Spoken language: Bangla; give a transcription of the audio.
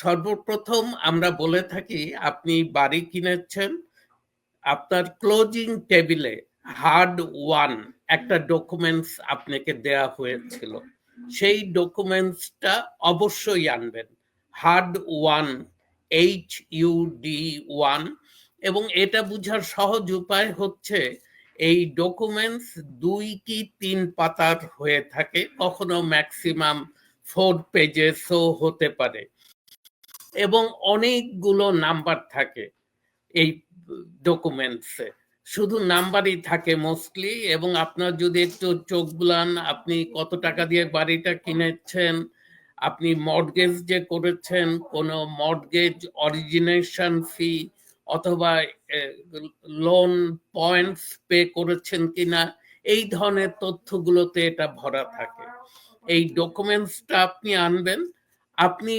সর্বপ্রথম আমরা বলে থাকি, আপনি বাড়ি কিনেছেন, আপনার ক্লোজিং টেবিলে হার্ড ওয়ান একটা ডকুমেন্টস আপনাকে দেয়া হয়েছিল। সেই ডকুমেন্টসটা অবশ্যই আনবেন। Hard one H U D one এবং এটা বুঝার সহজ উপায় হচ্ছে, এই ডকুমেন্টস দুই কি তিন পাতার হয়ে থাকে, কখনো ম্যাক্সিমাম ফোর পেজেসও হতে পারে। এবং অনেকগুলো নাম্বার থাকে এই ডকুমেন্টসে শুধু নাম্বারই থাকে মোস্টলি এবং আপনার যদি একটু চোখ বুলান, আপনি কত টাকা দিয়ে বাড়িটা কিনেছেন, আপনি মর্গেজ যে করেছেন, কোনো মর্গেজ অরিজিনেশন ফি অথবা লোন পয়েন্টস পে করেছেন কিনা, এই ধরনের তথ্যগুলোতে এটা ভরা থাকে। এই ডকুমেন্টসটা আপনি আনবেন, আপনি